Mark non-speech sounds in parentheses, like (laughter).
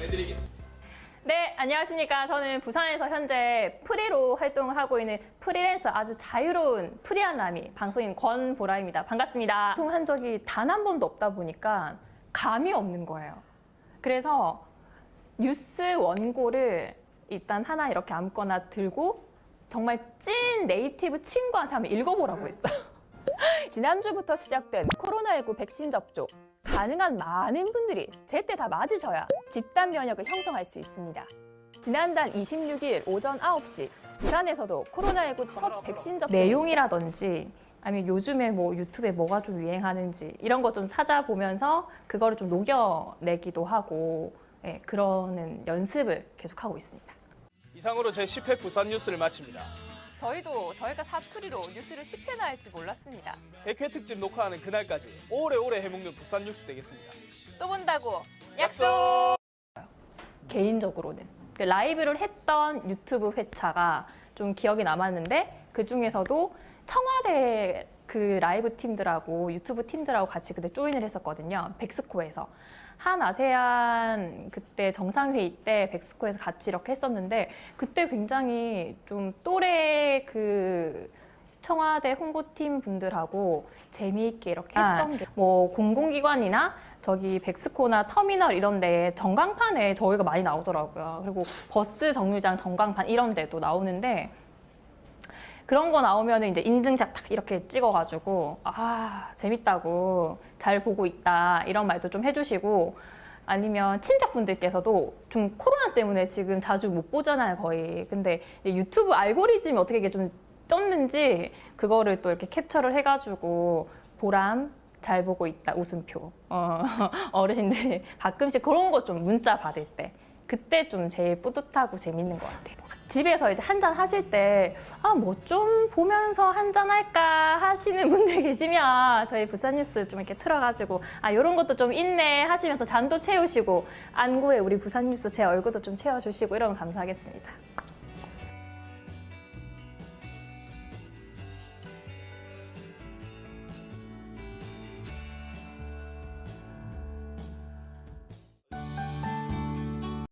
내드리겠습니다. 네, 안녕하십니까. 저는 부산에서 현재 프리로 활동을 하고 있는 프리랜서 아주 자유로운 프리한 남이 방송인 권보라입니다. 반갑습니다. 활동한 적이 단 한 번도 없다 보니까 감이 없는 거예요. 그래서 뉴스 원고를 일단 하나 이렇게 아무거나 들고 정말 찐 네이티브 친구한테 한번 읽어보라고 했어요. (laughs) 지난주부터 시작된 코로나19 백신 접종. 가능한 많은 분들이 제때 다 맞으셔야 집단 면역을 형성할 수 있습니다. 지난달 26일 오전 9시 부산에서도 코로나19 첫 백신 접종 내용이라든지 아니면 요즘에 뭐 유튜브에 뭐가 좀 유행하는지 이런 거 좀 찾아보면서 그거를 좀 녹여내기도 하고 예, 그러는 연습을 계속하고 있습니다. 이상으로 제 10회 부산 뉴스를 마칩니다. 저희도 저희가 사투리로 뉴스를 10회나 할지 몰랐습니다. 100회 특집 녹화하는 그날까지 오래오래 해먹는 부산 뉴스 되겠습니다. 또 본다고 약속! 개인적으로는 그 라이브를 했던 유튜브 회차가 좀 기억이 남았는데 그 중에서도 청와대 그 라이브 팀들하고 유튜브 팀들하고 같이 그때 조인을 했었거든요. 백스코에서 한 아세안 그때 정상회의 때 백스코에서 같이 이렇게 했었는데 그때 굉장히 좀 또래 그 청와대 홍보팀 분들하고 재미있게 이렇게 했던 게 뭐 공공기관이나 저기 백스코나 터미널 이런 데에 전광판에 저희가 많이 나오더라고요. 그리고 버스 정류장 전광판 이런 데도 나오는데 그런 거 나오면 이제 인증샷 딱 이렇게 찍어가지고 아 재밌다고 잘 보고 있다 이런 말도 좀 해주시고 아니면 친척분들께서도 좀 코로나 때문에 지금 자주 못 보잖아요 거의 근데 유튜브 알고리즘이 어떻게 이게 좀 떴는지 그거를 또 이렇게 캡처를 해가지고 보람 잘 보고 있다 웃음표 어, (laughs) 어르신들 가끔씩 그런 거 좀 문자 받을 때 그때 좀 제일 뿌듯하고 재밌는 것 같아요. 집에서 이제 한잔 하실 때, 아, 뭐 좀 보면서 한잔 할까 하시는 (laughs) 분들 계시면 저희 부산 뉴스 좀 이렇게 틀어가지고, 아, 요런 것도 좀 있네 하시면서 잔도 채우시고, 안구에 우리 부산 뉴스 제 얼굴도 좀 채워주시고 이러면 감사하겠습니다.